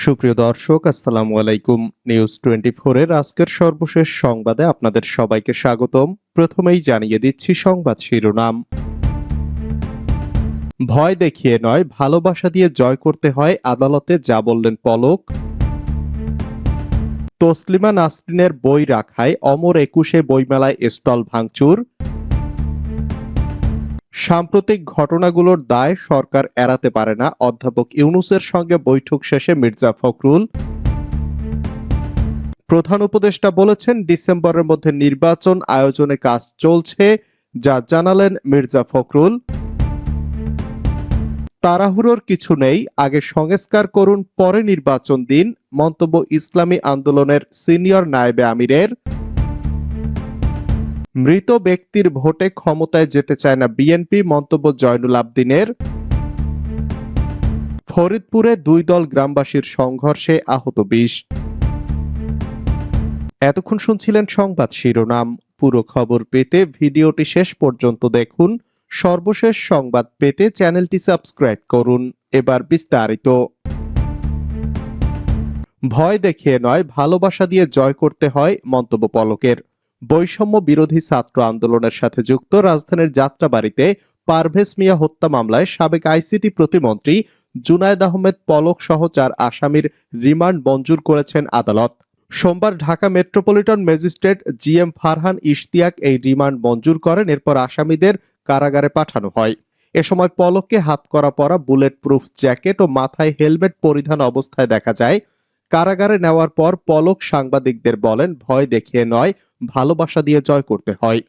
সুপ্রিয় দর্শক, আসসালামু আলাইকুম। নিউজ টোয়েন্টি এর আজকের সর্বশেষ সংবাদে আপনাদের সবাইকে স্বাগতম। প্রথমেই জানিয়ে দিচ্ছি সংবাদ শিরোনাম। ভয় দেখিয়ে নয়, ভালোবাসা দিয়ে জয় করতে হয়, আদালতে যা বললেন পলক। তসলিমা নাসরিনের বই রাখায় অমর একুশে বইমেলায় স্টল ভাঙচুর। সাম্প্রতিক ঘটনাগুলোর দায় সরকার এড়াতে পারে না, অধ্যাপক ইউনুসের সঙ্গে বৈঠক শেষে মির্জা ফখরুল। প্রধান উপদেষ্টা বলেছেন, ডিসেম্বরের মধ্যে নির্বাচন আয়োজনে কাজ চলছে, যা জানালেন মির্জা ফখরুল। তাড়াহুড়োর কিছু নেই, আগে সংস্কার করুন, পরে নির্বাচন দিন, মন্তব্য ইসলামী আন্দোলনের সিনিয়র নায়েবে আমিরের। মৃত ব্যক্তির ভোটে ক্ষমতায় যেতে চায় না বিএনপি, মন্তব্য জয়নুল আবদিনের। ফরিদপুরে দুই দল গ্রামবাসীর সংঘর্ষে আহত বিশ। এতক্ষণ শুনছিলেন সংবাদ শিরোনাম। পুরো খবর পেতে ভিডিওটি শেষ পর্যন্ত দেখুন। সর্বশেষ সংবাদ পেতে চ্যানেলটি সাবস্ক্রাইব করুন। এবার বিস্তারিত। ভয় দেখিয়ে নয়, ভালোবাসা দিয়ে জয় করতে হয় মন্তব্য পলকের। বৈষম্য বিরোধী ছাত্র আন্দোলনের সাথে যুক্ত রাজধানীর যাত্রাবাড়িতে পারভেজ মিয়া হত্যা মামলায় সাবেক আইসিটি প্রতিমন্ত্রী জুনায়দ আহমেদ পলক সহ চার আসামির রিমান্ড মঞ্জুর করেছেন আদালত। সোমবার Dhaka metropolitan magistrate G M Farhan Ishtiaq এই রিমান্ড মঞ্জুর করেন, এরপর আসামিদের কারাগারে পাঠানো হয়। এ সময় পলককে হাত করা পরা বুলেট প্রুফ জ্যাকেট ও মাথায় হেলমেট পরিধান অবস্থায় দেখা যায় কারাগারে নেওয়ার পর পলক সাংবাদিকদের বলেন, ভয় দেখিয়ে নয়, ভালোবাসা দিয়ে জয় করতে হয়।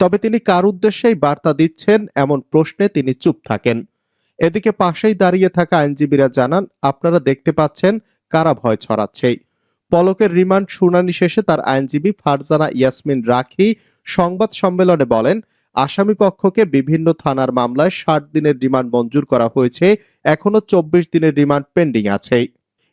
তবে তিনি কার উদ্দেশ্যেই বার্তা দিচ্ছেন এমন প্রশ্নে তিনি চুপ থাকেন। এদিকে পাশেই দাঁড়িয়ে থাকা আইনজীবীরা জানান, আপনারা দেখতে পাচ্ছেন কারা ভয় ছড়াচ্ছেই পলকের রিমান্ড শুনানি শেষে তার আইনজীবী ফারজানা ইয়াসমিন রাখি সংবাদ সম্মেলনে বলেন, আসামি পক্ষকে বিভিন্ন থানার মামলায় ষাট দিনের রিমান্ড মঞ্জুর করা হয়েছে। এখনও চব্বিশ দিনের রিমান্ড পেন্ডিং আছে।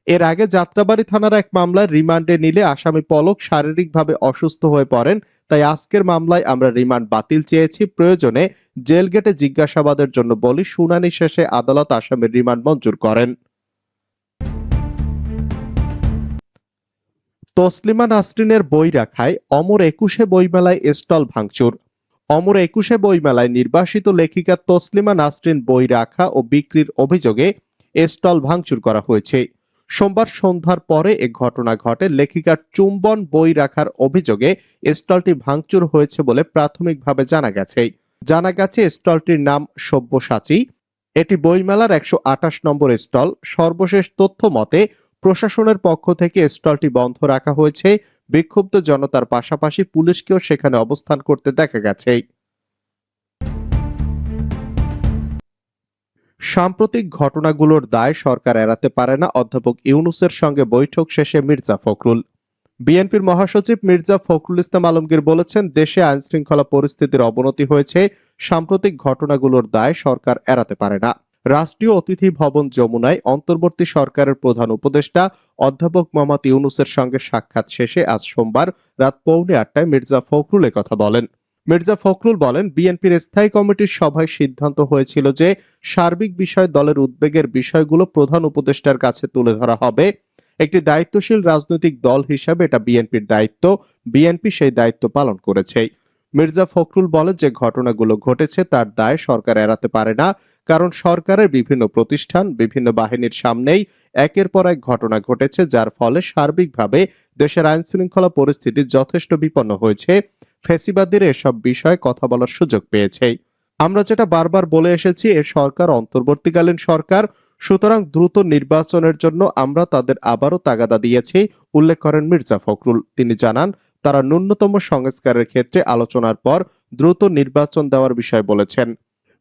এর আগে যাত্রাবাড়ি থানার এক মামলায় রিমান্ডে নিলে আসামি পলক শারীরিকভাবে অসুস্থ হয়ে পড়েন। তাই আজকের মামলায় আমরা রিমান্ড বাতিল চেয়েছি। প্রয়োজনে জেল গেটে জিজ্ঞাসাবাদের জন্য বলি, শুনানি শেষে আদালত আসামির রিমান্ড মঞ্জুর করেন। তসলিমা নাসরিনের বই রাখায় অমর একুশে বইমেলায় স্টল ভাঙচুর। অমর একুশে বইমেলায় নির্বাসিত লেখিকা তসলিমা নাসরিন বই রাখা ও বিক্রির অভিযোগে স্টল ভাঙচুর করা হয়েছে। সোমবার সন্ধ্যার পরে এ ঘটনা ঘটে। লেখিকার চুম্বন বই রাখার অভিযোগে স্টলটি ভাঙচুর হয়েছে বলে প্রাথমিকভাবে জানা গেছে। জানা গেছে, স্টলটির নাম সব্যসাচী। এটি বইমেলার একশো আঠাশ নম্বর স্টল। সর্বশেষ তথ্য মতে, প্রশাসনের পক্ষ থেকে স্টলটি বন্ধ রাখা হয়েছে। বিক্ষুব্ধ জনতার পাশাপাশি পুলিশকেও সেখানে অবস্থান করতে দেখা গেছে। সাম্প্রতিক ঘটনাগুলোর দায় সরকার এড়াতে পারে না, অধ্যাপক ইউনুসের সঙ্গে বৈঠক শেষে মির্জা ফখরুল। বিএনপির মহাসচিব মির্জা ফখরুল ইসলাম আলমগীর বলেছেন, দেশে আইন শৃঙ্খলা পরিস্থিতির অবনতি হয়েছে, সাম্প্রতিক ঘটনাগুলোর দায় সরকার এড়াতে পারে না। রাষ্ট্রীয় অতিথি ভবন যমুনায় অন্তর্বর্তী সরকারের প্রধান উপদেষ্টা অধ্যাপক মোহাম্মদ ইউনুসের সঙ্গে সাক্ষাৎ শেষে আজ সোমবার রাত পৌনে আটটায় মির্জা ফখরুল কথা বলেন। মির্জা ফখরুল বলেন, বিএনপির স্থায়ী কমিটির সভায় সিদ্ধান্ত হয়েছিল যে সার্বিক বিষয় দলের উদ্বেগের বিষয়গুলো প্রধান উপদেষ্টার কাছে তুলে ধরা হবে। একটি দায়িত্বশীল রাজনৈতিক দল হিসাবে এটা বিএনপির দায়িত্ব। বিএনপি সেই দায়িত্ব পালন করেছে। মির্জা ফখরুল বলেন যে ঘটনাগুলো ঘটেছে, তার দায় সরকার এড়াতে পারে না, কারণ সরকারের বিভিন্ন প্রতিষ্ঠান, বিভিন্ন বাহিনীর সামনেই একের পর এক ঘটনা ঘটেছে, যার ফলে সার্বিকভাবে দেশের আইন শৃঙ্খলা পরিস্থিতি যথেষ্ট বিপন্ন হয়েছে। ফেসিবাদীরা এসব বিষয়ে কথা বলার সুযোগ পেয়েছে। আমরা যেটা বারবার বলে এসেছি, এ সরকার অন্তর্বর্তীকালীন সরকার, সুতরাং দ্রুত নির্বাচনের জন্য আমরা তাদের আবারও তাগাদা দিয়েছি, উল্লেখ করেন মির্জা ফখরুল। তিনি জানান, তারা ন্যূনতম সংস্কারের ক্ষেত্রে আলোচনার পর দ্রুত নির্বাচন দেওয়ার বিষয় বলেছেন।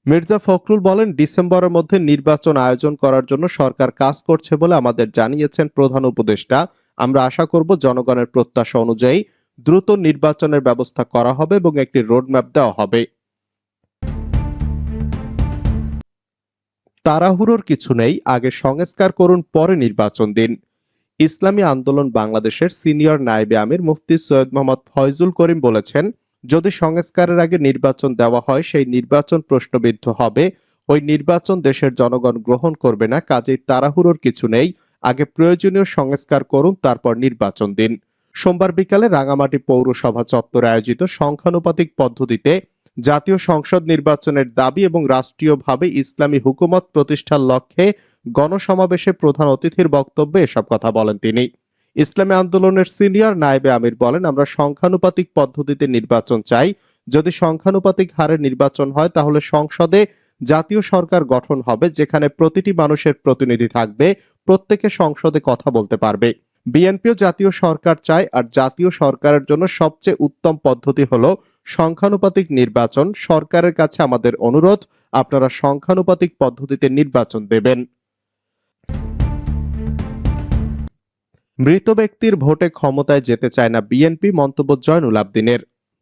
মির্জা ফখরুল বলেন, ডিসেম্বরের মধ্যে নির্বাচন আয়োজন করার জন্য সরকার কাজ করছে বলে আমাদের জানিয়েছেন প্রধান উপদেষ্টা। আমরা আশা করব জনগণের প্রত্যাশা অনুযায়ী দ্রুত নির্বাচনের ব্যবস্থা করা হবে এবং একটি রোডম্যাপ দেওয়া হবে। তাড়াহুড়োর কিছু নেই, আগে সংস্কার করুন, পরে নির্বাচন দিন। ইসলামী আন্দোলন বাংলাদেশের সিনিয়র নায়েবে আমির মুফতি সৈয়দ মোহাম্মদ ফয়জুল করিম বলেছেন, যদি সংস্কারের আগে নির্বাচন দেওয়া হয়, সেই নির্বাচন প্রশ্নবিদ্ধ হবে। ওই নির্বাচন দেশের জনগণ গ্রহণ করবে না, কাজেই তাড়াহুড়োর কিছু নেই। আগে প্রয়োজনীয় সংস্কার করুন, তারপর নির্বাচন দিন। সোমবার বিকালে রাঙামাটি পৌরসভা চত্বরে আয়োজিত সংখ্যানুপাতিক পদ্ধতিতে জাতীয় সংসদ নির্বাচনের দাবি এবং রাষ্ট্রীয়ভাবে ইসলামী হুকুমত প্রতিষ্ঠার লক্ষ্যে গণসমাবেশে প্রধান অতিথির বক্তব্যে এসব কথা বলেন তিনি। ইসলামী আন্দোলনের সিনিয়র নায়েবে আমির বলেন, আমরা সংখ্যানুপাতিক পদ্ধতিতে নির্বাচন চাই। যদি সংখ্যানুপাতিক হারে নির্বাচন হয়, তাহলে সংসদে জাতীয় সরকার গঠন হবে, যেখানে প্রতিটি মানুষের প্রতিনিধি থাকবে, প্রত্যেকে সংসদে কথা বলতে পারবে। বিএনপিও জাতীয় সরকার চায় আর জাতীয় সরকারের জন্য সবচেয়ে উত্তম পদ্ধতি হলো সংখ্যানুপাতিক নির্বাচন। সরকারের কাছে আমাদের অনুরোধ, আপনারা সংখ্যানুপাতিক পদ্ধতিতে নির্বাচন দেবেন। মৃত ব্যক্তির ভোটে ক্ষমতায় যেতে চায় না বিএনপি, মন্তব্য জয়নুল আবদিনের।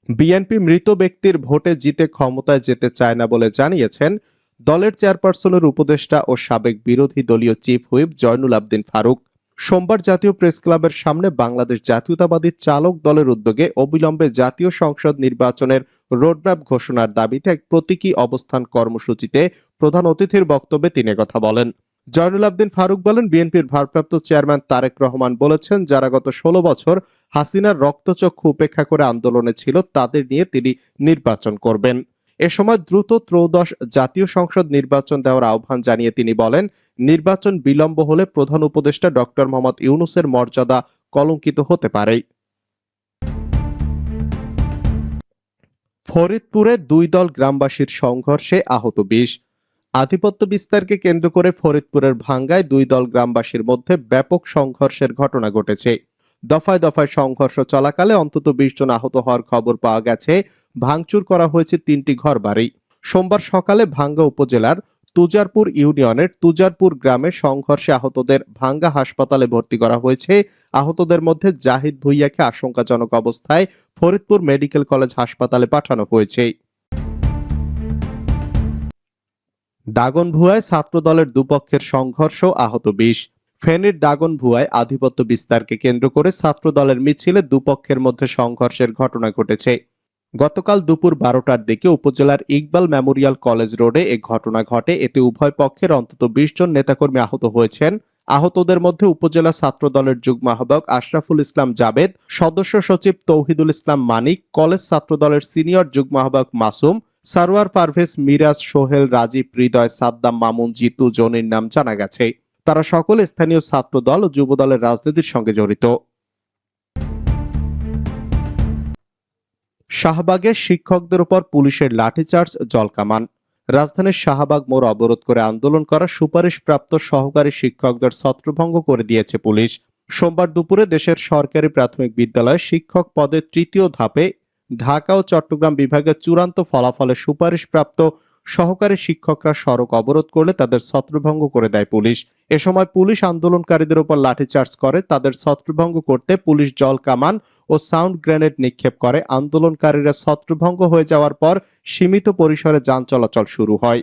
বিএনপি মৃত ব্যক্তির ভোটে জিতে ক্ষমতায় যেতে চায় না বলে জানিয়েছেন দলের চেয়ারপারসনের উপদেষ্টা ও সাবেক বিরোধী দলীয় চিফ হুইপ জয়নুল আবদিন ফারুক। সোমবার জাতীয় প্রেস ক্লাবের সামনে বাংলাদেশ জাতীয়তাবাদী চালক দলের উদ্যোগে অবিলম্বে জাতীয় সংসদ নির্বাচনের রোডম্যাপ ঘোষণার দাবিতে এক প্রতীকী অবস্থান কর্মসূচিতে প্রধান অতিথির বক্তব্যে তিনি কথা বলেন। জয়নুল আবদিন ফারুক বলেন, বিএনপির ভারপ্রাপ্ত চেয়ারম্যান তারেক রহমান বলেছেন, যারা গত ষোলো বছর হাসিনার রক্তচক্ষু উপেক্ষা করে আন্দোলনে ছিল, তাদের নিয়ে তিনি নির্বাচন করবেন। এ সময় দ্রুত ত্রয়োদশ জাতীয় সংসদ নির্বাচন দেওয়ার আহ্বান জানিয়ে তিনি বলেন, নির্বাচন বিলম্ব হলে প্রধান উপদেষ্টা ডক্টর মোহাম্মদ ইউনুসের মর্যাদা কলঙ্কিত হতে পারে। ফরিদপুরে দুই দল গ্রামবাসীর সংঘর্ষে আহত বিশ আধিপত্য বিস্তারকে কেন্দ্র করে ফরিদপুরের ভাঙ্গায় দুই দল গ্রামবাসীর মধ্যে ব্যাপক সংঘর্ষের ঘটনা ঘটেছে। দফায় দফায় সংঘর্ষ চলাকালে অন্তত বিশ জন আহত হওয়ার খবর পাওয়া গেছে। ভাঙচুর করা হয়েছে তিনটি ঘরবাড়ি। সোমবার সকালে ভাঙ্গা উপজেলার তুজারপুর ইউনিয়নের তুজারপুর গ্রামে সংঘর্ষে আহতদের ভাঙ্গা হাসপাতালে ভর্তি করা হয়েছে। আহতদের মধ্যে জাহিদ ভুইয়াকে আশঙ্কাজনক অবস্থায় ফরিদপুর মেডিকেল কলেজ হাসপাতালে পাঠানো হয়েছে। দাগনভুয়ায় ছাত্রদলের দুপক্ষের সংঘর্ষ, আহত বিশ। ফেনীর দাগনভুয়ায় আধিপত্য বিস্তারকে কেন্দ্র করে ছাত্রদলের মিছিলে দুপক্ষের মধ্যে সংঘর্ষের ঘটনা ঘটেছে। গতকাল দুপুর বারোটার দিকে উপজেলার ইকবাল মেমোরিয়াল কলেজ রোডে এ ঘটনা ঘটে। এতে উভয় পক্ষের অন্তত বিশ জন নেতাকর্মী আহত হয়েছেন। আহতদের মধ্যে উপজেলা ছাত্র দলের যুগ্ম আহ্বায়ক আশরাফুল ইসলাম জাবেদ, সদস্য সচিব তৌহিদুল ইসলাম মানিক, কলেজ ছাত্র দলের সিনিয়র যুগ্ম আহ্বায়ক মাসুম, সারোয়ার পারভেজ মিরাজ সোহেল, রাজীব হৃদয়, সাদ্দাম মামুন, জিতু, জনির নাম জানা গেছে। তারা সকলে স্থানীয় ছাত্র দল ও যুব দলের রাজনীতির সঙ্গে জড়িত। শাহবাগে শিক্ষকদের উপর পুলিশের লাঠিচার্জ, জলকামান। রাজধানীর শাহবাগ মোড় অবরোধ করে আন্দোলন করা সুপারিশপ্রাপ্ত সহকারী শিক্ষকদের ছত্রভঙ্গ করে দিয়েছে পুলিশ। সোমবার দুপুরে দেশের সরকারি প্রাথমিক বিদ্যালয়ে শিক্ষক পদে তৃতীয় ধাপে ঢাকা ও চট্টগ্রাম বিভাগের চূড়ান্ত ফলাফলে সুপারিশপ্রাপ্ত সহকারী শিক্ষকরা সড়ক অবরোধ করলে তাদের ছত্রভঙ্গ করে দেয় পুলিশ। এ সময় পুলিশ আন্দোলনকারীদের উপর লাঠিচার্জ করে, তাদের ছত্রভঙ্গ করতে পুলিশ জল কামান ও সাউন্ড গ্রেনেড নিক্ষেপ করে। আন্দোলনকারীরা ছত্রভঙ্গ হয়ে যাওয়ার পর সীমিত পরিসরে যান চলাচল শুরু হয়।